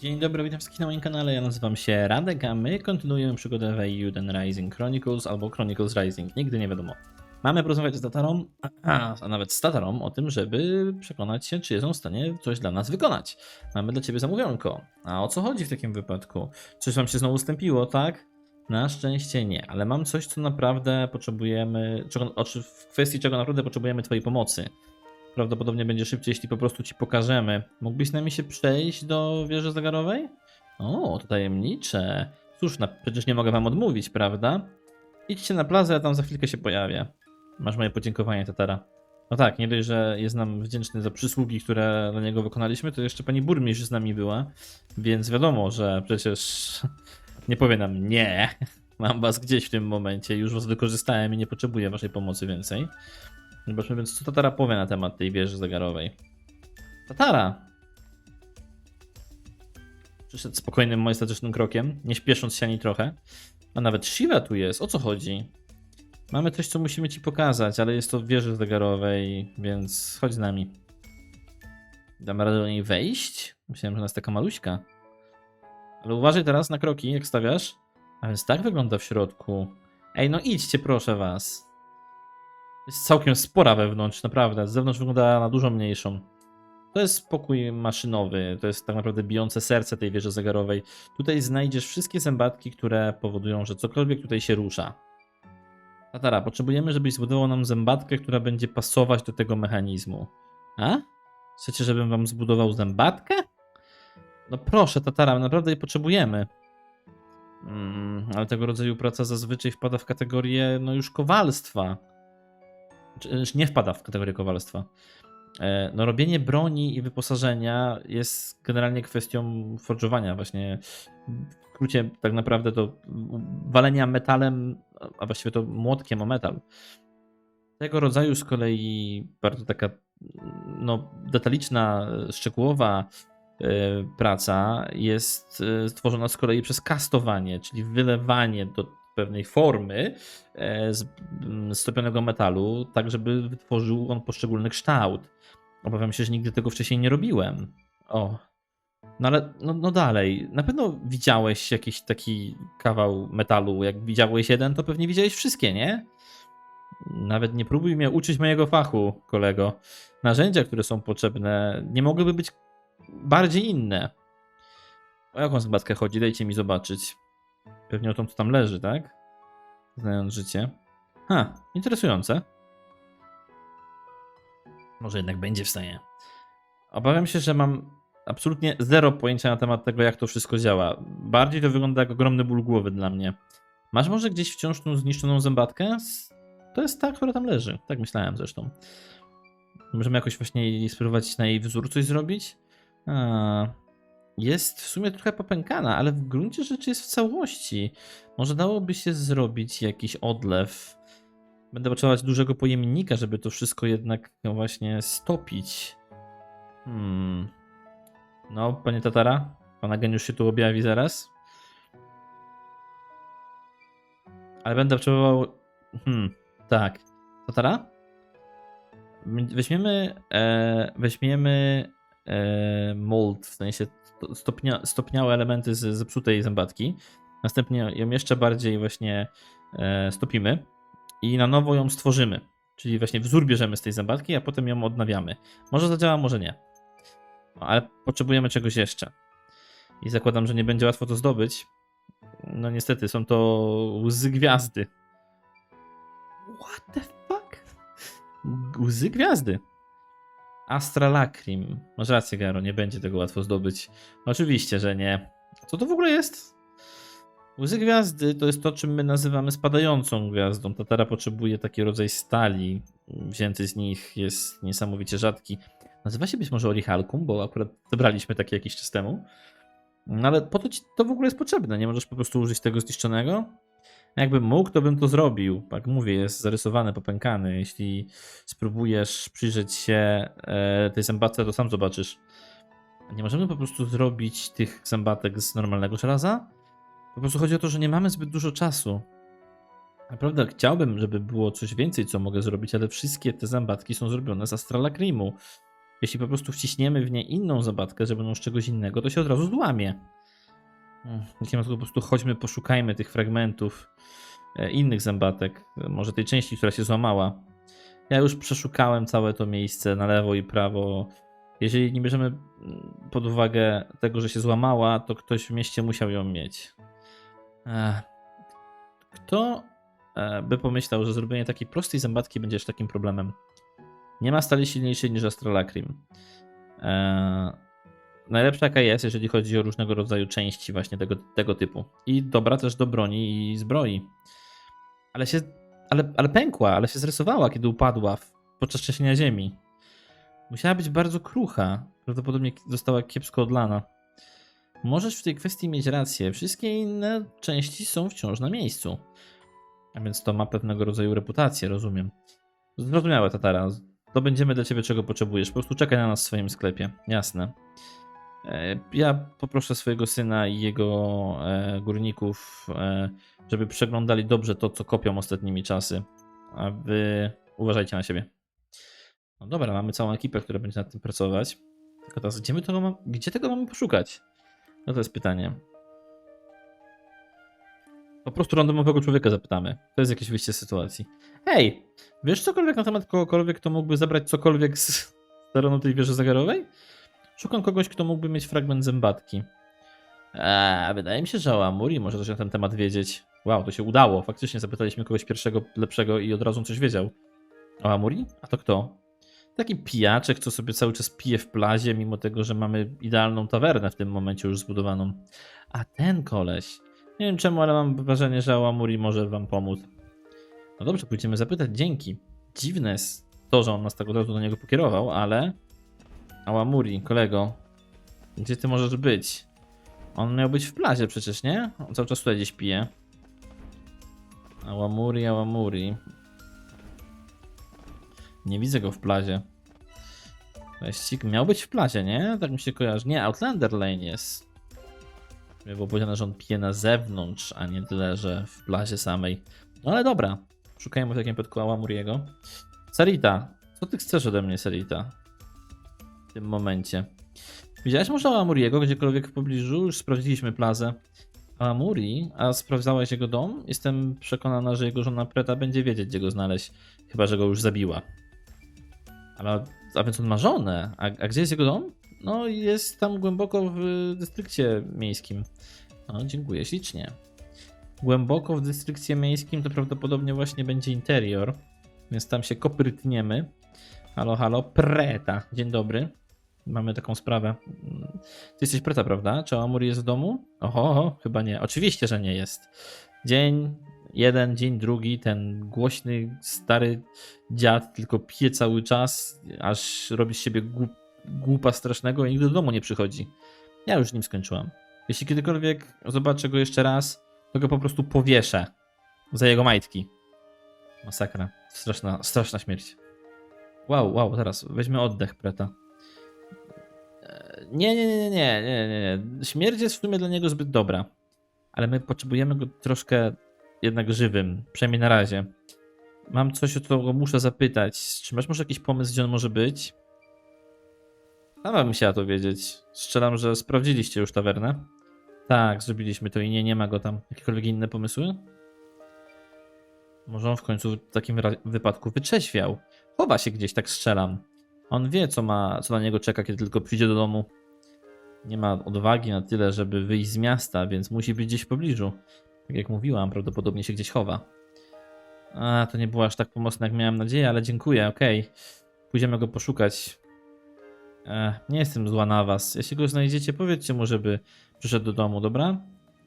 Dzień dobry, witam wszystkich na moim kanale. Ja nazywam się Radek, a my kontynuujemy przygodę w Eiyuden Rising Chronicles albo Chronicles Rising. Nigdy nie wiadomo. Mamy porozmawiać z Tatarą, a, a nawet z Tatarą o tym, żeby przekonać się, czy on w stanie coś dla nas wykonać. Mamy dla ciebie zamówionko. A o co chodzi w takim wypadku? Coś wam się znowu ustąpiło, tak? Na szczęście nie, ale mam coś, co naprawdę potrzebujemy, czego, w kwestii czego naprawdę potrzebujemy twojej pomocy. Prawdopodobnie będzie szybciej, jeśli po prostu ci pokażemy. Mógłbyś z nami się przejść do wieży zegarowej? O, to tajemnicze. Cóż, na, przecież nie mogę wam odmówić, prawda? Idźcie na plazę, a tam za chwilkę się pojawię. Masz moje podziękowanie, Tatara. No tak, nie dość, że jest nam wdzięczny za przysługi, które dla niego wykonaliśmy, to jeszcze pani burmistrz z nami była, więc wiadomo, że przecież nie powie nam nie. Mam was gdzieś w tym momencie, już was wykorzystałem i nie potrzebuję waszej pomocy więcej. Zobaczmy więc, co Tatara powie na temat tej wieży zegarowej. Tatara! Przyszedł spokojnym, majestatycznym krokiem, nie śpiesząc się ani trochę. A nawet Shiva tu jest, o co chodzi? Mamy coś, co musimy ci pokazać, ale jest to w wieży zegarowej, więc chodź z nami. Damy radę do niej wejść? Myślałem, że nas taka maluśka. Ale uważaj teraz na kroki, jak stawiasz. A więc tak wygląda w środku. Ej, no idźcie, proszę was. Jest całkiem spora wewnątrz, naprawdę. Z zewnątrz wygląda na dużo mniejszą. To jest pokój maszynowy, to jest tak naprawdę bijące serce tej wieży zegarowej. Tutaj znajdziesz wszystkie zębatki, które powodują, że cokolwiek tutaj się rusza. Tatara, potrzebujemy, żebyś zbudował nam zębatkę, która będzie pasować do tego mechanizmu. A? Chcecie, żebym wam zbudował zębatkę? No proszę, Tatara, naprawdę jej potrzebujemy. Mm, ale tego rodzaju praca zazwyczaj wpada w kategorię, no już kowalstwa. Nie wpada w kategorię kowalstwa. E, No, robienie broni i wyposażenia jest generalnie kwestią forżowania, właśnie w skrócie, tak naprawdę to walenia metalem, a właściwie to młotkiem o metal. Tego rodzaju z kolei bardzo taka no, detaliczna, szczegółowa e, praca jest e, stworzona z kolei przez kastowanie, czyli wylewanie do pewnej formy e, z mm, stopionego metalu, tak żeby wytworzył on poszczególny kształt. Obawiam się, że nigdy tego wcześniej nie robiłem. O. No ale, no, no dalej. Na pewno widziałeś jakiś taki kawał metalu. Jak widziałeś jeden, to pewnie widziałeś wszystkie, nie? Nawet nie próbuj mnie uczyć mojego fachu, kolego. Narzędzia, które są potrzebne, nie mogłyby być bardziej inne. O jaką zębatkę chodzi? Dajcie mi zobaczyć. Pewnie o tą, co tam leży, tak? Znając życie. Ha, interesujące. Może jednak będzie w stanie. Obawiam się, że mam absolutnie zero pojęcia na temat tego, jak to wszystko działa. Bardziej to wygląda jak ogromny ból głowy dla mnie. Masz może gdzieś wciąż tą zniszczoną zębatkę? To jest ta, która tam leży. Tak myślałem zresztą. Możemy jakoś właśnie spróbować na jej wzór coś zrobić? A, jest w sumie trochę popękana, ale w gruncie rzeczy jest w całości. Może dałoby się zrobić jakiś odlew. Będę potrzebować dużego pojemnika, żeby to wszystko jednak właśnie stopić. Hmm. No, panie Tatara, pana geniusz się tu objawi zaraz. Ale będę potrzebował. Hmm, tak. Tatara? Weźmiemy. E, weźmiemy. E, mold, w sensie stopnia, stopniałe elementy z zepsutej zębatki. Następnie ją jeszcze bardziej właśnie e, stopimy i na nowo ją stworzymy. Czyli właśnie wzór bierzemy z tej zębatki, a potem ją odnawiamy. Może zadziała, może nie. No, ale potrzebujemy czegoś jeszcze. I zakładam, że nie będzie łatwo to zdobyć. No niestety, są to łzy gwiazdy. What the fuck? Łzy gwiazdy. Astra Lacrim. Masz rację, Garo, nie będzie tego łatwo zdobyć. Oczywiście, że nie. Co to w ogóle jest? Łzy gwiazdy to jest to, czym my nazywamy spadającą gwiazdą. Tatara potrzebuje taki rodzaj stali. Wzięty z nich jest niesamowicie rzadki. Nazywa się być może Orichalkum, bo akurat zebraliśmy takie jakiś czas temu. No ale po to ci to w ogóle jest potrzebne. Nie możesz po prostu użyć tego zniszczonego? Jakbym mógł, to bym to zrobił. Jak mówię, jest zarysowany, popękany. Jeśli spróbujesz przyjrzeć się e, tej zębatce, to sam zobaczysz. Nie możemy po prostu zrobić tych zębatek z normalnego żelaza? Po prostu chodzi o to, że nie mamy zbyt dużo czasu. Naprawdę chciałbym, żeby było coś więcej, co mogę zrobić, ale wszystkie te zębatki są zrobione z Astrala Creamu. Jeśli po prostu wciśniemy w nie inną zabawkę, żeby będą z czegoś innego, to się od razu złamie. Mm, Jeśli po prostu chodźmy, poszukajmy tych fragmentów e, innych zębatek, e, może tej części, która się złamała. Ja już przeszukałem całe to miejsce na lewo i prawo. Jeżeli nie bierzemy mm, pod uwagę tego, że się złamała, to ktoś w mieście musiał ją mieć. Kto e, by pomyślał, że zrobienie takiej prostej zębatki będzie aż takim problemem? Nie ma stali silniejszej niż Astrolacrim. E, najlepsza jaka jest, jeżeli chodzi o różnego rodzaju części właśnie tego, tego typu. I dobra też do broni i zbroi. Ale się, ale, ale pękła, ale się zrysowała, kiedy upadła w, podczas trzęsienia ziemi. Musiała być bardzo krucha. Prawdopodobnie została kiepsko odlana. Możesz w tej kwestii mieć rację. Wszystkie inne części są wciąż na miejscu. A więc to ma pewnego rodzaju reputację, rozumiem. Zrozumiałe, Tatara. Dobędziemy dla ciebie czego potrzebujesz. Po prostu czekaj na nas w swoim sklepie. Jasne. E, Ja poproszę swojego syna i jego e, górników, e, żeby przeglądali dobrze to, co kopią ostatnimi czasy. A wy uważajcie na siebie. No dobra, mamy całą ekipę, która będzie nad tym pracować. Tylko teraz, gdzie, my tego mam, gdzie tego mamy poszukać? No to jest pytanie. Po prostu randomowego człowieka zapytamy. To jest jakieś wyjście z sytuacji. Hej, wiesz cokolwiek na temat kogokolwiek, kto mógłby zabrać cokolwiek z terenu tej wieży zegarowej? Szukam kogoś, kto mógłby mieć fragment zębatki. Eee, wydaje mi się, że Aamuri może coś na ten temat wiedzieć. Wow, to się udało. Faktycznie zapytaliśmy kogoś pierwszego, lepszego i od razu coś wiedział. O Amuri? A to kto? Taki pijaczek, co sobie cały czas pije w plazie, mimo tego, że mamy idealną tawernę w tym momencie już zbudowaną. A ten koleś. Nie wiem czemu, ale mam wrażenie, że Aamuri może wam pomóc. No dobrze, pójdziemy zapytać. Dzięki. Dziwne jest to, że on nas tak od razu do niego pokierował, ale... Aamuri, kolego. Gdzie ty możesz być? On miał być w plazie przecież, nie? On cały czas tutaj gdzieś pije. Aamuri, Aamuri. Nie widzę go w plazie. Weźcik miał być w plazie, nie? Tak mi się kojarzy. Nie, Outlander Lane jest. Było powiedziane, że on pije na zewnątrz, a nie tyle, że w plazie samej. No ale dobra. Szukajmy w takim przypadku Aamuriego. Sarita, co ty chcesz ode mnie, Sarita? W tym momencie. Widziałeś może Aamuriego gdziekolwiek w pobliżu? Już sprawdziliśmy plazę. Aamuri, a sprawdzałeś jego dom? Jestem przekonana, że jego żona Preta będzie wiedzieć, gdzie go znaleźć. Chyba, że go już zabiła. Ale, a więc on ma żonę. A, a gdzie jest jego dom? No, jest tam głęboko w dystrykcie miejskim. No, dziękuję ślicznie. Głęboko w dystrykcie miejskim to prawdopodobnie właśnie będzie interior. Więc tam się koprytniemy. Halo, halo, Preta. Dzień dobry. Mamy taką sprawę. Ty jesteś Preta, prawda? Czy Amur jest w domu? Oho, chyba nie. Oczywiście, że nie jest. Dzień jeden, dzień drugi, ten głośny, stary dziad tylko pije cały czas, aż robi z siebie głup, głupa strasznego i nigdy do domu nie przychodzi. Ja już nim skończyłam. Jeśli kiedykolwiek zobaczę go jeszcze raz, to go po prostu powieszę za jego majtki. Masakra. Straszna, straszna śmierć. Wow, wow, teraz weźmy oddech, Preta. Nie, nie, nie, nie, nie, nie, nie. Śmierć jest w sumie dla niego zbyt dobra. Ale my potrzebujemy go troszkę jednak żywym, przynajmniej na razie. Mam coś, o co muszę zapytać. Czy masz może jakiś pomysł, gdzie on może być? Sama bym chciała to wiedzieć. Strzelam, że sprawdziliście już tawernę. Tak, zrobiliśmy to i nie, nie ma go tam. Jakiekolwiek inne pomysły? Może on w końcu w takim wypadku wyczeźwiał. Chowa się gdzieś, tak strzelam. On wie, co ma, co na niego czeka, kiedy tylko przyjdzie do domu. Nie ma odwagi na tyle, żeby wyjść z miasta, więc musi być gdzieś w pobliżu. Tak jak mówiłam, prawdopodobnie się gdzieś chowa. A, to nie było aż tak pomocne, jak miałem nadzieję, ale dziękuję, okej. Pójdziemy go poszukać. E, nie jestem zła na was. Jeśli go znajdziecie, powiedzcie mu, żeby przyszedł do domu, dobra?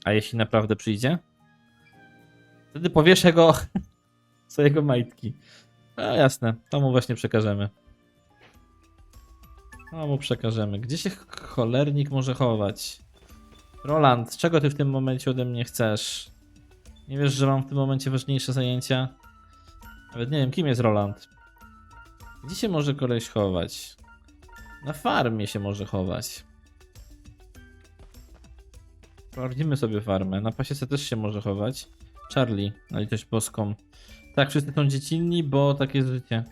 A jeśli naprawdę przyjdzie? Wtedy powieszę go za jego majtki. A jasne, to mu właśnie przekażemy. To mu przekażemy. Gdzie się ch- cholernik może chować? Roland, czego ty w tym momencie ode mnie chcesz? Nie wiesz, że mam w tym momencie ważniejsze zajęcia? Nawet nie wiem, kim jest Roland. Gdzie się może koleś chować? Na farmie się może chować. Sprawdzimy sobie farmę. Na pasiece też się może chować. Charlie, na litość boską. Tak, wszyscy są dziecinni, bo takie jest życie.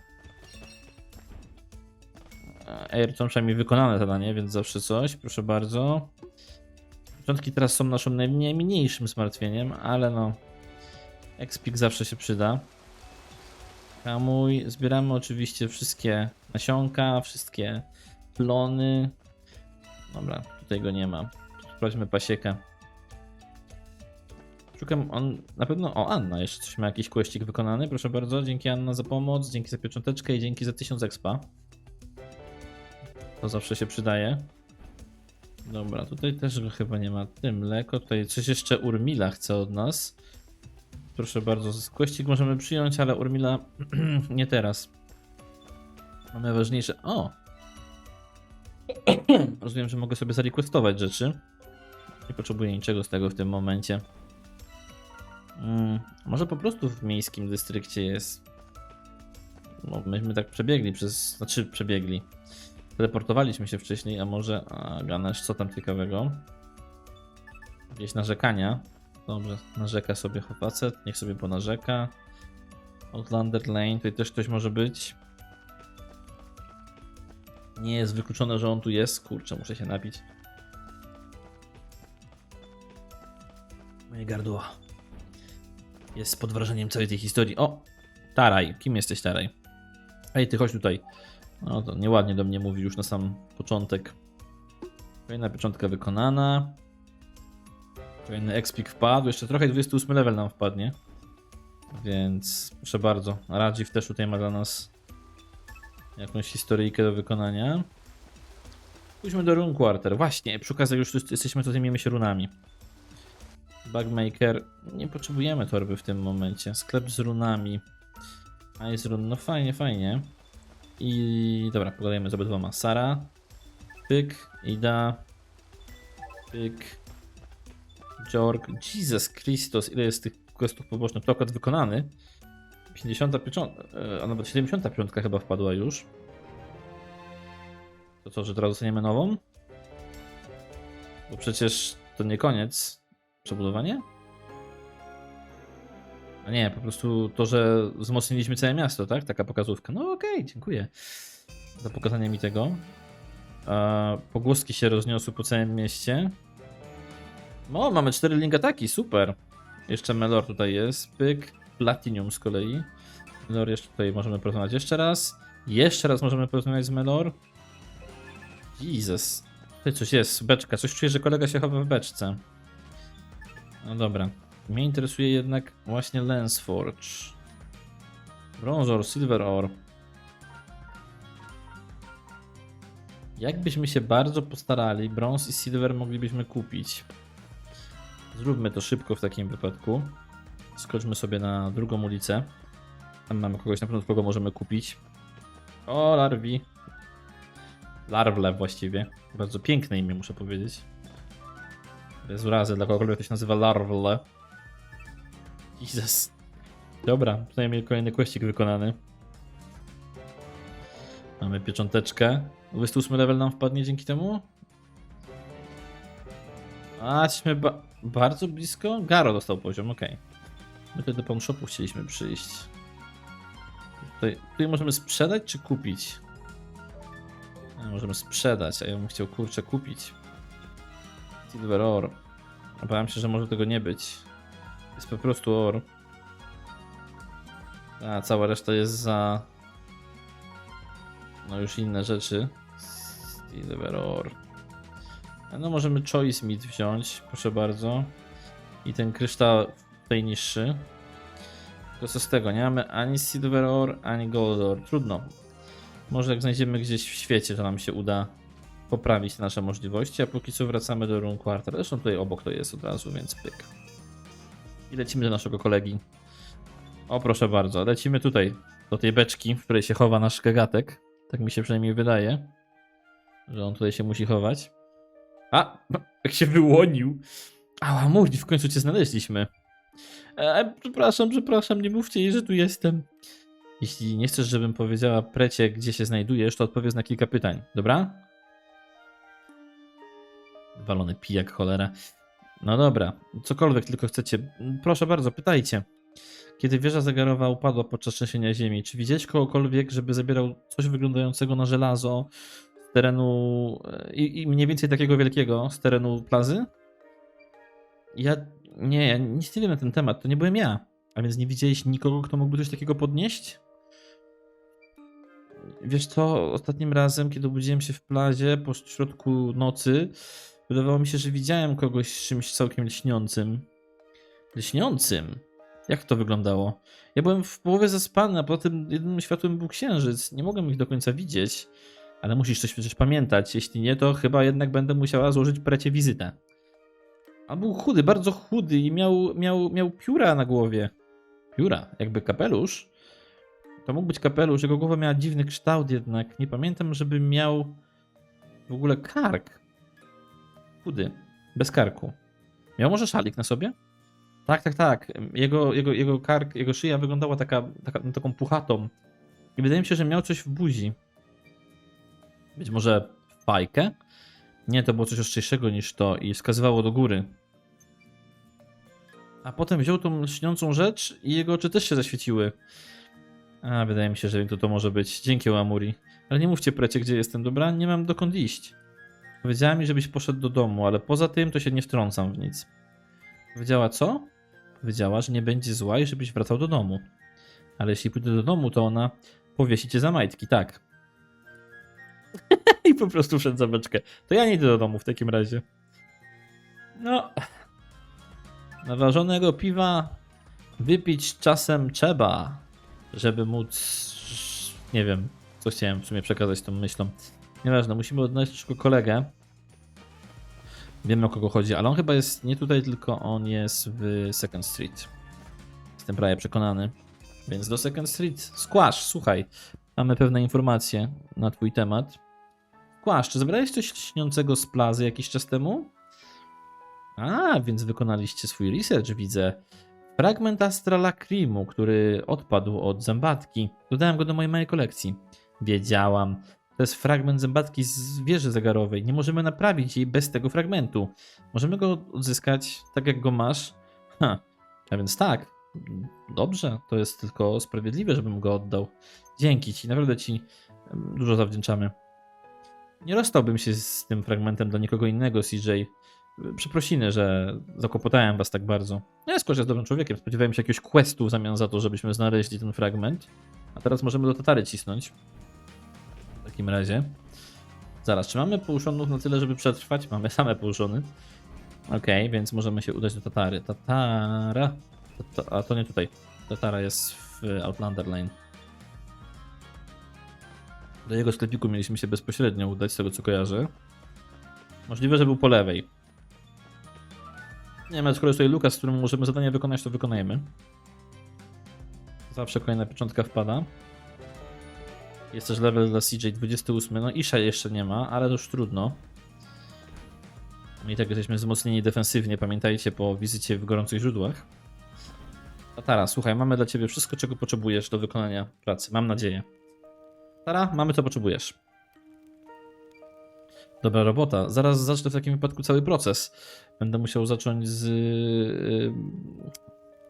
Ayrton przynajmniej wykonane zadanie, więc zawsze coś, proszę bardzo. Początki teraz są naszym najmniejszym zmartwieniem, ale no. Expik zawsze się przyda. Hamuj. Zbieramy oczywiście wszystkie nasionka, wszystkie plony. Dobra, tutaj go nie ma. Sprawdźmy pasiekę. Szukam, on na pewno, o Anna, jeszcze coś ma jakiś kłeścik wykonany, proszę bardzo, dzięki Anna za pomoc, dzięki za piecząteczkę i dzięki za 1000 expa. To zawsze się przydaje. Dobra, tutaj też chyba nie ma, tym mleko, tutaj coś jeszcze Urmila chce od nas. Proszę bardzo, z kłeścik możemy przyjąć, ale Urmila nie teraz. Mamy ważniejsze, o! Rozumiem, że mogę sobie zarequestować rzeczy. Nie potrzebuję niczego z tego w tym momencie. Mm, może po prostu w miejskim dystrykcie jest. No, myśmy tak przebiegli przez. Znaczy, przebiegli. Teleportowaliśmy się wcześniej, a może. A Ganesh, co tam ciekawego? Jakieś narzekania. Dobrze, narzeka sobie facet, niech sobie ponarzeka. Outlander Lane, tutaj też ktoś może być. Nie jest wykluczone, że on tu jest. Kurczę, muszę się napić. Moje gardło jest pod wrażeniem całej tej historii. O! Taraj. Kim jesteś, Taraj? Ej, ty chodź tutaj. No to nieładnie do mnie mówi już na sam początek. Kolejna pieczątka wykonana. Kolejny expik wpadł. Jeszcze trochę 28 level nam wpadnie. Więc proszę bardzo. Radziw też tutaj ma dla nas jakąś historyjkę do wykonania. Pójdźmy do Rune Quarter. Właśnie, przy okazji już jesteśmy, to zajmiemy się runami. Bugmaker. Nie potrzebujemy torby w tym momencie. Sklep z runami. Ice run. No fajnie, fajnie. I dobra, pogadajmy z obydwoma. Sara. Pyk. Ida. Pyk. Jorg. Jesus Christos. Ile jest tych questów pobocznych? Tokat wykonany. 50 pieczątka, a nawet 75 chyba wpadła już. To co, że teraz dostaniemy nową? Bo przecież to nie koniec. Przebudowanie? A nie, po prostu to, że wzmocniliśmy całe miasto, tak? Taka pokazówka. No okej, dziękuję za pokazanie mi tego. E, pogłoski się rozniosły po całym mieście. O, mamy 4 link ataki, super. Jeszcze Melor tutaj jest, pyk. Platinum z kolei. Melor jeszcze tutaj możemy porozmawiać jeszcze raz. Jeszcze raz możemy porozmawiać z Melor. Jesus. Tutaj coś jest, beczka. Coś czuję, że kolega się chowa w beczce. No dobra. Mnie interesuje jednak właśnie Lensforge. Bronze ore, Silver ore. Jakbyśmy się bardzo postarali, brąz i silver moglibyśmy kupić. Zróbmy to szybko w takim wypadku. Skoczmy sobie na drugą ulicę. Tam mamy kogoś na pewno, kogo możemy kupić. O, larwi. Larwle właściwie. Bardzo piękne imię, muszę powiedzieć. Bez urazy dla kogokolwiek to się nazywa Larwle. Jesus. Dobra, przynajmniej kolejny questik wykonany. Mamy piecząteczkę. 28 level nam wpadnie dzięki temu. A, jesteśmy ba bardzo blisko. Garo dostał poziom, ok. My tutaj do pawn shopu chcieliśmy przyjść. Tutaj, tutaj możemy sprzedać czy kupić? A, możemy sprzedać, a ja bym chciał kurczę kupić. Silver ore. Obawiam się, że może tego nie być. Jest po prostu ore. A cała reszta jest za. No już inne rzeczy. Silver ore. A No możemy Choice Meat wziąć, proszę bardzo. I ten kryształ tutaj niższy. To co z tego? Nie mamy ani Silver Ore, ani Gold Ore. Trudno. Może jak znajdziemy gdzieś w świecie, to nam się uda poprawić nasze możliwości, a póki co wracamy do Rune Quarter. Zresztą tutaj obok to jest od razu, więc pyk. I lecimy do naszego kolegi. O, proszę bardzo, lecimy tutaj, do tej beczki, w której się chowa nasz gagatek. Tak mi się przynajmniej wydaje, że on tutaj się musi chować. A, jak się wyłonił. Ała, Murdi, w końcu cię znaleźliśmy. E, przepraszam, przepraszam, nie mówcie jej, że tu jestem. Jeśli nie chcesz, żebym powiedziała Precie, gdzie się znajdujesz, to odpowiedz na kilka pytań, dobra? Walony pijak, cholera. No dobra, cokolwiek tylko chcecie, proszę bardzo, pytajcie. Kiedy wieża zegarowa upadła podczas trzęsienia ziemi, czy widziałeś kogokolwiek, żeby zabierał coś wyglądającego na żelazo, z terenu e, i, i mniej więcej takiego wielkiego z terenu plazy? Ja nie, ja nic nie wiem na ten temat, to nie byłem ja. A więc nie widziałeś nikogo, kto mógłby coś takiego podnieść? Wiesz co, ostatnim razem, kiedy obudziłem się w plazie po środku nocy, wydawało mi się, że widziałem kogoś z czymś całkiem lśniącym. Lśniącym? Jak to wyglądało? Ja byłem w połowie zaspany, a poza tym jedynym światłem był księżyc. Nie mogłem ich do końca widzieć. Ale musisz coś przecież pamiętać. Jeśli nie, to chyba jednak będę musiała złożyć precie wizytę. A był chudy, bardzo chudy i miał, miał, miał pióra na głowie. Pióra, jakby kapelusz. To mógł być kapelusz, jego głowa miała dziwny kształt jednak. Nie pamiętam, żeby miał w ogóle kark. Chudy, bez karku. Miał może szalik na sobie? Tak, tak, tak. Jego, jego, jego kark, jego szyja wyglądała taka, taka, no, taką puchatą. I wydaje mi się, że miał coś w buzi. Być może fajkę? Nie, to było coś ostrzejszego niż to i wskazywało do góry. A potem wziął tą lśniącą rzecz i jego oczy też się zaświeciły. A, wydaje mi się, że to to może być. Dzięki, Amuri. Ale nie mówcie precie, gdzie jestem, dobra? Nie mam dokąd iść. Powiedziała mi, żebyś poszedł do domu, ale poza tym to się nie wtrącam w nic. Powiedziała co? Powiedziała, że nie będzie zła i żebyś wracał do domu. Ale jeśli pójdę do domu, to ona powiesi cię za majtki, tak. I po prostu wszedł za beczkę. To ja nie idę do domu w takim razie. No. Naważonego piwa wypić czasem trzeba, żeby móc. Nie wiem, co chciałem w sumie przekazać tą myślą. Nieważne, musimy odnaleźć tylko kolegę. Wiemy o kogo chodzi, ale on chyba jest nie tutaj, tylko on jest w Second Street. Jestem prawie przekonany. Więc do Second Street. Squash, słuchaj. Mamy pewne informacje na twój temat. Squash, czy zebrałeś coś śniącego z plazy jakiś czas temu? A, więc wykonaliście swój research, widzę. Fragment Astrala który odpadł od zębatki. Dodałem go do mojej małej kolekcji. Wiedziałam. To jest fragment zębatki z wieży zegarowej. Nie możemy naprawić jej bez tego fragmentu. Możemy go odzyskać tak, jak go masz. Ha. A więc tak. Dobrze, to jest tylko sprawiedliwe, żebym go oddał. Dzięki ci, naprawdę ci dużo zawdzięczamy. Nie rozstałbym się z tym fragmentem dla nikogo innego, CJ. Przeprosiny, że zakłopotałem was tak bardzo. Ja skoro jest dobrym człowiekiem, spodziewałem się jakiegoś questu w zamian za to, żebyśmy znaleźli ten fragment. A teraz możemy do Tatary cisnąć. Takim razie. Zaraz, czy mamy pouszonów na tyle, żeby przetrwać? Mamy same pouszony. Okej, więc możemy się udać do Tatary. Tatara. Tata, a to nie tutaj. Tatara jest w Outlander Lane. Do jego sklepiku mieliśmy się bezpośrednio udać, z tego co kojarzę. Możliwe, że był po lewej. Nie wiem, skoro jest tutaj Lukas, z którym możemy zadanie wykonać, to wykonajmy. Zawsze kolejna pieczątka wpada. Jest też level dla CJ 28. No Isha jeszcze nie ma, ale to już trudno. I tak jesteśmy wzmocnieni defensywnie, pamiętajcie, po wizycie w gorących źródłach. Tara, słuchaj, mamy dla ciebie wszystko, czego potrzebujesz do wykonania pracy. Mam nadzieję. Tara, mamy co potrzebujesz. Dobra robota. Zaraz zacznę w takim wypadku cały proces. Będę musiał zacząć z.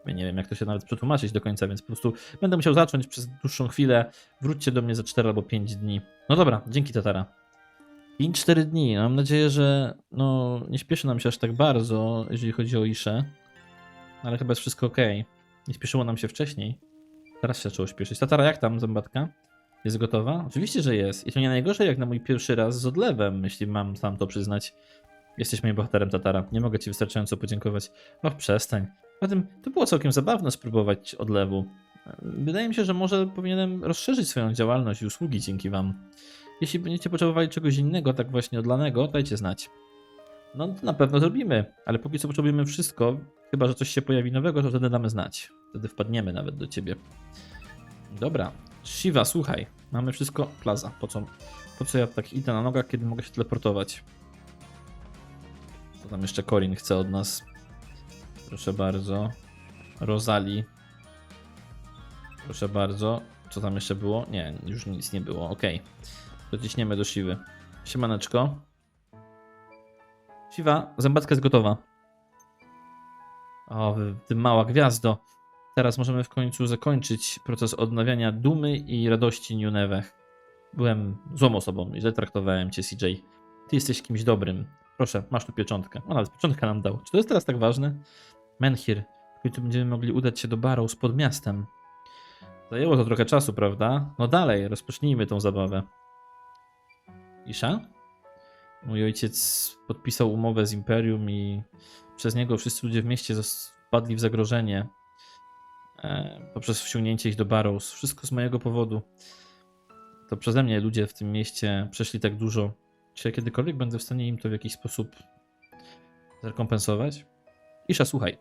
nie wiem, jak to się nawet przetłumaczyć do końca, więc po prostu będę musiał zacząć przez dłuższą chwilę. Wróćcie do mnie za 4 albo 5 dni. No dobra, dzięki Tatara. 5-4 dni. Mam nadzieję, że no, nie śpieszy nam się aż tak bardzo, jeżeli chodzi o Iszę. Ale chyba jest wszystko ok. Nie śpieszyło nam się wcześniej. Teraz się zaczęło śpieszyć. Tatara, jak tam zębatka? Jest gotowa? Oczywiście, że jest. I to nie najgorzej jak na mój pierwszy raz z odlewem, jeśli mam sam to przyznać. Jesteś moim bohaterem, Tatara. Nie mogę ci wystarczająco podziękować. Och, przestań. Poza tym, to było całkiem zabawne spróbować odlewu. Wydaje mi się, że może powinienem rozszerzyć swoją działalność i usługi dzięki wam. Jeśli będziecie potrzebowali czegoś innego, tak właśnie odlanego, dajcie znać. No, na pewno zrobimy, ale póki co potrzebujemy wszystko. Chyba, że coś się pojawi nowego, to wtedy damy znać. Wtedy wpadniemy nawet do ciebie. Dobra. Shiva, słuchaj. Mamy wszystko. Plaza. Po co, po co ja tak idę na nogach, kiedy mogę się teleportować? Co tam jeszcze Corin chce od nas? Proszę bardzo. Rosali. Proszę bardzo. Co tam jeszcze było? Nie, już nic nie było. Okej. To ciśniemy do Siwy. Siemaneczko. Siwa, zębatka jest gotowa. O, ty mała gwiazdo. Teraz możemy w końcu zakończyć proces odnawiania dumy i radości Nunewech. byłem złą osobą i źle traktowałem cię, CJ. Ty jesteś kimś dobrym. Proszę, masz tu pieczątkę. O, nawet pieczątkę nam dał. Czy to jest teraz tak ważne? Menhir, w końcu będziemy mogli udać się do Barrows pod miastem. Zajęło to trochę czasu, prawda? No dalej, rozpocznijmy tą zabawę. Isza? Mój ojciec podpisał umowę z Imperium i przez niego wszyscy ludzie w mieście wpadli w zagrożenie e, poprzez wciągnięcie ich do Barrows. Wszystko z mojego powodu. To przeze mnie ludzie w tym mieście przeszli tak dużo. Czy ja kiedykolwiek będę w stanie im to w jakiś sposób zrekompensować? Isza, słuchaj.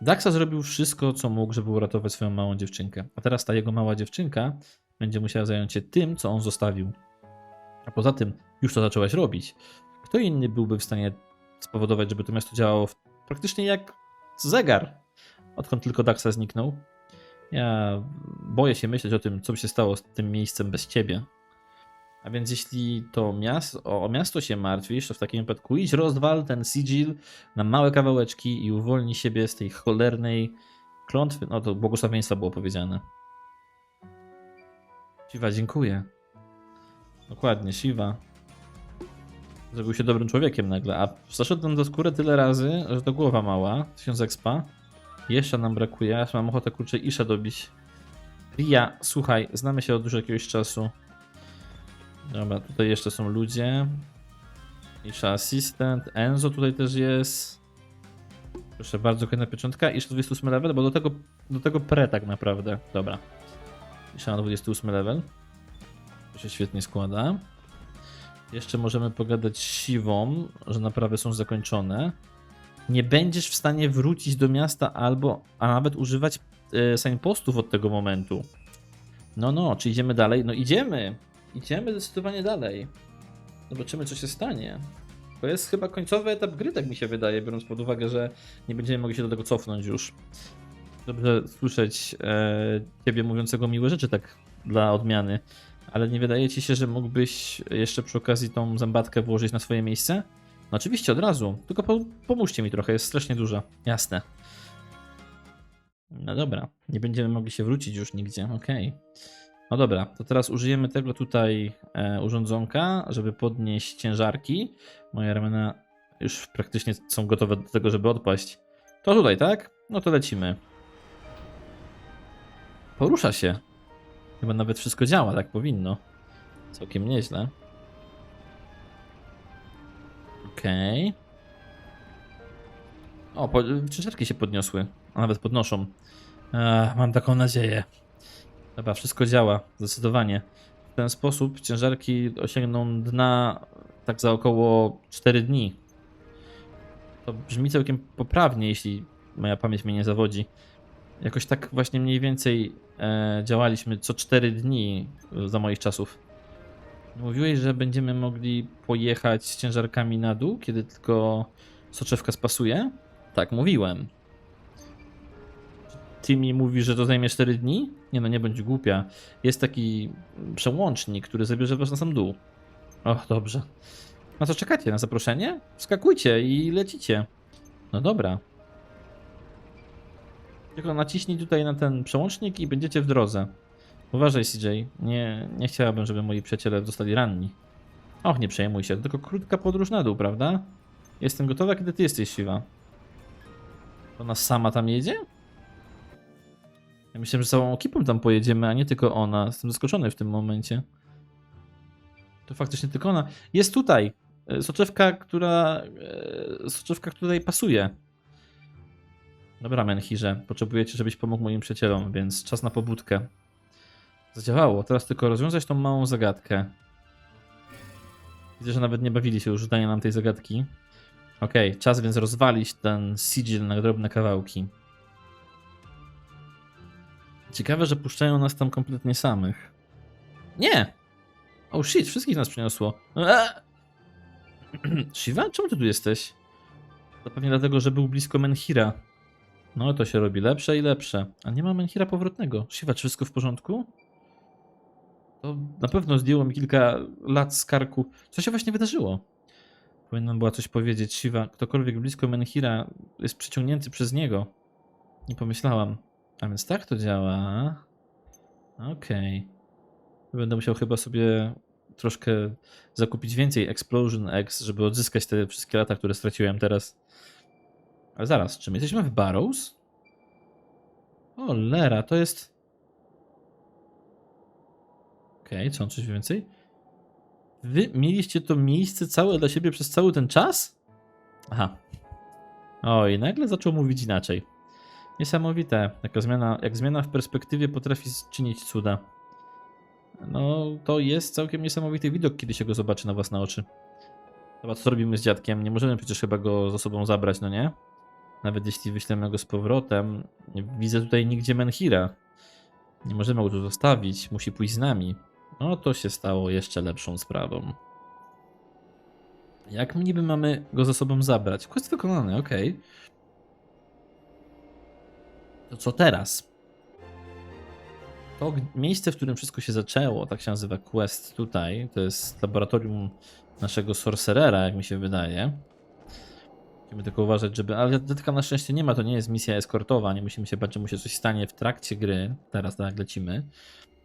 Daxa zrobił wszystko, co mógł, żeby uratować swoją małą dziewczynkę. A teraz ta jego mała dziewczynka będzie musiała zająć się tym, co on zostawił. A poza tym, już to zaczęłaś robić. Kto inny byłby w stanie spowodować, żeby to miasto działało praktycznie jak zegar, odkąd tylko Daxa zniknął? Ja boję się myśleć o tym, co by się stało z tym miejscem bez ciebie. A więc jeśli to miasto, o, miasto się martwisz, to w takim wypadku idź rozwal ten sigil na małe kawałeczki i uwolnij siebie z tej cholernej klątwy. No to błogosławieństwa było powiedziane. Siwa, dziękuję. Dokładnie, Siwa. Zrobił się dobrym człowiekiem nagle, a zaszedłem do skóry tyle razy, że to głowa mała. 1000 expa. Jeszcze nam brakuje, ja mam ochotę kurczę Isza dobić. Ria, słuchaj, znamy się od już jakiegoś czasu. Dobra, tutaj jeszcze są ludzie. Isza Assistant. Enzo tutaj też jest. Proszę bardzo, kolejna pieczątka. Isza 28 level, bo do tego, do tego pre tak naprawdę. Dobra. Isza na 28 level. To się świetnie składa. Jeszcze możemy pogadać Siwą, że naprawy są zakończone. Nie będziesz w stanie wrócić do miasta albo, a nawet używać e, signpostów od tego momentu. No, no, czy idziemy dalej? No idziemy. Idziemy zdecydowanie dalej. Zobaczymy, co się stanie. To jest chyba końcowy etap gry, tak mi się wydaje, biorąc pod uwagę, że nie będziemy mogli się do tego cofnąć już. Dobrze słyszeć e, ciebie mówiącego miłe rzeczy tak dla odmiany. Ale nie wydaje ci się, że mógłbyś jeszcze przy okazji tą zębatkę włożyć na swoje miejsce? No oczywiście, od razu. Tylko po, pomóżcie mi trochę, jest strasznie duża. Jasne. No dobra, nie będziemy mogli się wrócić już nigdzie, okej. No dobra, to teraz użyjemy tego tutaj e, urządzonka, żeby podnieść ciężarki. Moje ramiona już praktycznie są gotowe do tego, żeby odpaść. To tutaj, tak? No to lecimy. Porusza się. Chyba nawet wszystko działa, tak powinno. Całkiem nieźle. Okej. O, po, ciężarki się podniosły. A nawet podnoszą. Ech, mam taką nadzieję. Dobra, wszystko działa, zdecydowanie. W ten sposób ciężarki osiągną dna tak za około 4 dni. To brzmi całkiem poprawnie, jeśli moja pamięć mnie nie zawodzi. Jakoś tak właśnie mniej więcej e, działaliśmy co 4 dni e, za moich czasów. Mówiłeś, że będziemy mogli pojechać ciężarkami na dół, kiedy tylko soczewka spasuje? Tak, mówiłem. Ty mi mówisz, że to zajmie 4 dni? Nie no, nie bądź głupia. Jest taki przełącznik, który zabierze was na sam dół. Och, dobrze. No to czekacie na zaproszenie? Skakujcie i lecicie. No dobra. Tylko naciśnij tutaj na ten przełącznik i będziecie w drodze. Uważaj, CJ. Nie, nie chciałabym, żeby moi przyjaciele zostali ranni. Och, nie przejmuj się. To tylko krótka podróż na dół, prawda? Jestem gotowa, kiedy ty jesteś siwa. Ona sama tam jedzie? Ja myślałem, że całą ekipą tam pojedziemy, a nie tylko ona. Jestem zaskoczony w tym momencie. To faktycznie tylko ona. Jest tutaj. E, Soczewka, która. e, Soczewka, która tutaj pasuje. Dobra, Menhirze. Potrzebujecie, żebyś pomógł moim przyjaciołom, więc czas na pobudkę. Zadziałało. Teraz tylko rozwiązać tą małą zagadkę. Widzę, że nawet nie bawili się już dania nam tej zagadki. Okej, czas więc rozwalić ten sigil na drobne kawałki. Ciekawe, że puszczają nas tam kompletnie samych. Nie! Oh shit, wszystkich nas przyniosło. Eee! Shiva, czemu ty tu jesteś? To pewnie dlatego, że był blisko Menhira. No to się robi lepsze i lepsze. A nie ma Menhira powrotnego. Shiva, czy wszystko w porządku? To na pewno zdjęło mi kilka lat z karku. Co się właśnie wydarzyło? Powinnam była coś powiedzieć. Shiva, ktokolwiek blisko Menhira jest przyciągnięty przez niego. Nie pomyślałam. A więc tak to działa. Okej. Będę musiał chyba sobie troszkę zakupić więcej Explosion X, żeby odzyskać te wszystkie lata, które straciłem teraz. Ale zaraz, czy my jesteśmy w Barrows? O, Lera, to jest... Okej, co on coś więcej? Wy mieliście to miejsce całe dla siebie przez cały ten czas? Aha. Oj, nagle zaczął mówić inaczej. Niesamowite, jaka zmiana, jak zmiana w perspektywie potrafi czynić cuda. No, to jest całkiem niesamowity widok, kiedy się go zobaczy na własne oczy. Chyba co robimy z dziadkiem? Nie możemy przecież chyba go ze sobą zabrać, no nie? Nawet jeśli wyślemy go z powrotem, widzę tutaj nigdzie Menhira. Nie możemy go tu zostawić, musi pójść z nami. No to się stało jeszcze lepszą sprawą. Jak niby mamy go ze sobą zabrać? Quest wykonany, okej. To co teraz? To miejsce, w którym wszystko się zaczęło, tak się nazywa quest tutaj, to jest laboratorium naszego sorcerera, jak mi się wydaje. Musimy tylko uważać, żeby... Ale detka na szczęście nie ma, to nie jest misja eskortowa, nie musimy się bać, że mu się coś stanie w trakcie gry. Teraz tak lecimy.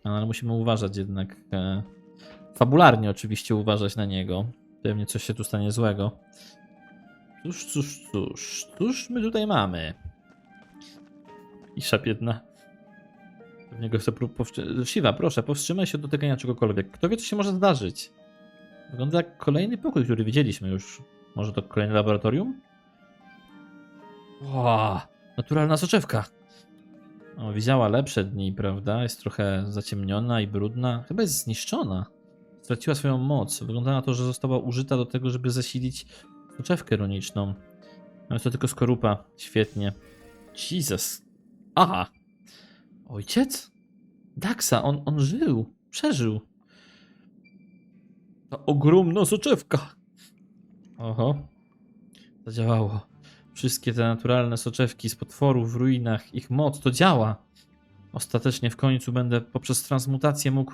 No, ale musimy uważać jednak... E, fabularnie oczywiście uważać na niego. Pewnie coś się tu stanie złego. Cóż, cóż, cóż, cóż my tutaj mamy? Isza biedna. Pewnie go chce pró- powstrzy- Siwa, proszę, powstrzymaj się od dotykania czegokolwiek. Kto wie, co się może zdarzyć? Wygląda jak kolejny pokój, który widzieliśmy już. Może to kolejne laboratorium? Ła, naturalna soczewka. O, widziała lepsze dni, prawda? Jest trochę zaciemniona i brudna. Chyba jest zniszczona. Straciła swoją moc. Wygląda na to, że została użyta do tego, żeby zasilić soczewkę runiczną. No jest to tylko skorupa. Świetnie. Jesus. Aha. Ojciec? Daxa, on, on żył. Przeżył. Ta ogromna soczewka. Oho. Zadziałało. Wszystkie te naturalne soczewki z potworów w ruinach, ich moc to działa. Ostatecznie w końcu będę poprzez transmutację mógł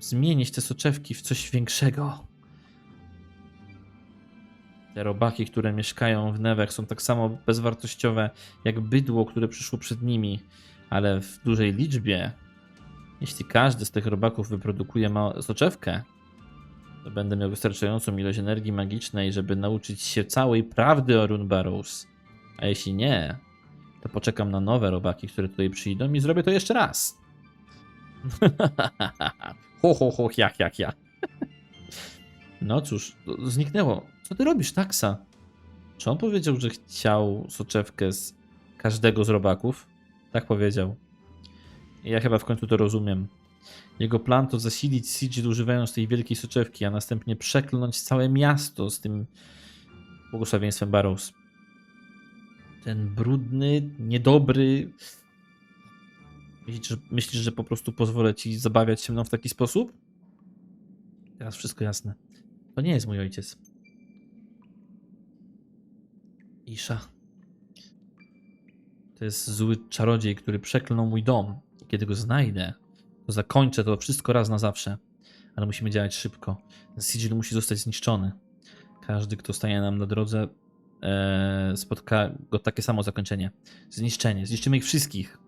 zmienić te soczewki w coś większego. Te robaki, które mieszkają w Newech są tak samo bezwartościowe jak bydło, które przyszło przed nimi, ale w dużej liczbie. Jeśli każdy z tych robaków wyprodukuje ma- soczewkę, to będę miał wystarczającą ilość energii magicznej, żeby nauczyć się całej prawdy o Rune Barrows. A jeśli nie, to poczekam na nowe robaki, które tutaj przyjdą i zrobię to jeszcze raz. ho, ho, ho, jak, jak, ja. no cóż, zniknęło. Co ty robisz, taksa? Czy on powiedział, że chciał soczewkę z każdego z robaków? Tak powiedział. Ja chyba w końcu to rozumiem. Jego plan to zasilić Sigil używając tej wielkiej soczewki, a następnie przekląć całe miasto z tym błogosławieństwem Barrows. Ten brudny, niedobry. Myślisz, że, myślisz, że po prostu pozwolę ci zabawiać się mną w taki sposób? Teraz wszystko jasne. To nie jest mój ojciec. Isza. To jest zły czarodziej, który przeklnął mój dom. Kiedy go znajdę, to zakończę to wszystko raz na zawsze. Ale musimy działać szybko. Ten sigil musi zostać zniszczony. Każdy, kto stanie nam na drodze, e, spotka go takie samo zakończenie. Zniszczenie. Zniszczymy ich wszystkich.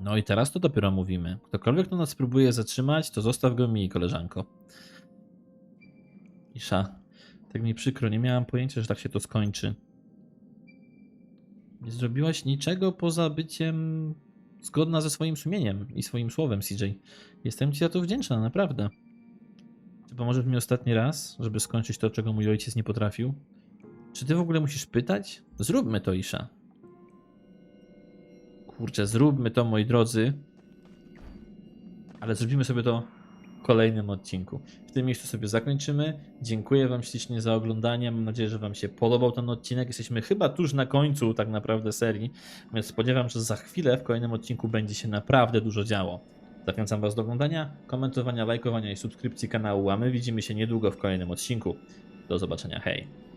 No i teraz to dopiero mówimy. Ktokolwiek kto nas próbuje zatrzymać, to zostaw go mi, koleżanko. Isza, tak mi przykro, nie miałam pojęcia, że tak się to skończy. Nie zrobiłaś niczego poza byciem zgodna ze swoim sumieniem i swoim słowem, CJ. Jestem ci za to wdzięczna, naprawdę. Czy pomożesz mi ostatni raz, żeby skończyć to, czego mój ojciec nie potrafił? Czy ty w ogóle musisz pytać? Zróbmy to, Isza. Kurczę, zróbmy to, moi drodzy. Ale zrobimy sobie to kolejnym odcinku. W tym miejscu sobie zakończymy. Dziękuję Wam ślicznie za oglądanie. Mam nadzieję, że Wam się podobał ten odcinek. Jesteśmy chyba tuż na końcu tak naprawdę serii, więc spodziewam się, że za chwilę w kolejnym odcinku będzie się naprawdę dużo działo. Zachęcam Was do oglądania, komentowania, lajkowania i subskrypcji kanału, a my widzimy się niedługo w kolejnym odcinku. Do zobaczenia, hej!